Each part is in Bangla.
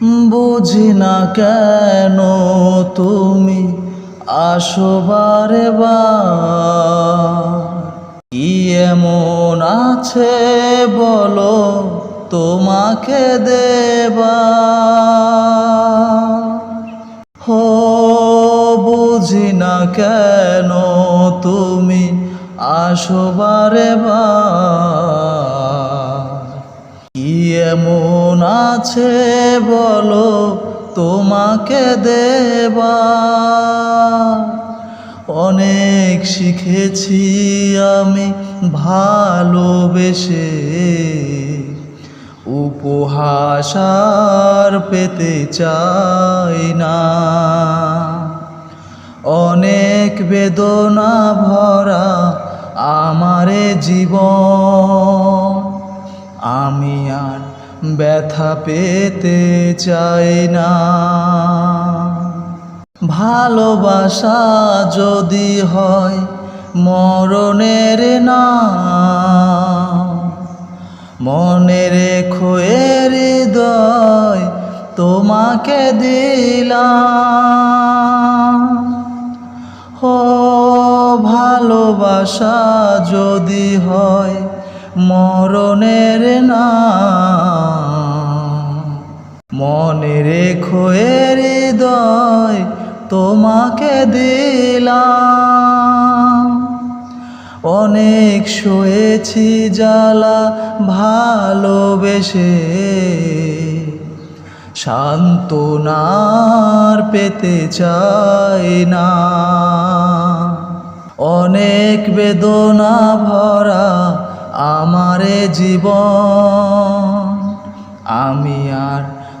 বুঝি না কেন তুমি আসো বারে কি এমন আছে বলো তোমাকে দেবা। হো বুঝি না কেন তুমি আসো বারে বার কি এমন আছে বলো তোমাকে দেবা। অনেক শিখেছি আমি ভালোবেসে। উপহাসার পেতে চাই না। অনেক বেদনা ভরা আমারে জীবন ব্যথা পেতে চাই না। ভালোবাসা যদি হয় মরণের না মনে রেখো হৃদয় তোমাকে দিলাম। ও ভালোবাসা যদি হয় মরণের না মনে রেখো হৃদয় তোমাকে দিলাম। অনেক শুয়েছি, জ্বালা ভালোবেসে। সান্ত্বনার পেতে চাই না। অনেক বেদনা ভরা আমারে জীবন। আমি আর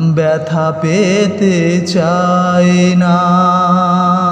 ব্যথা পেতে চায় না।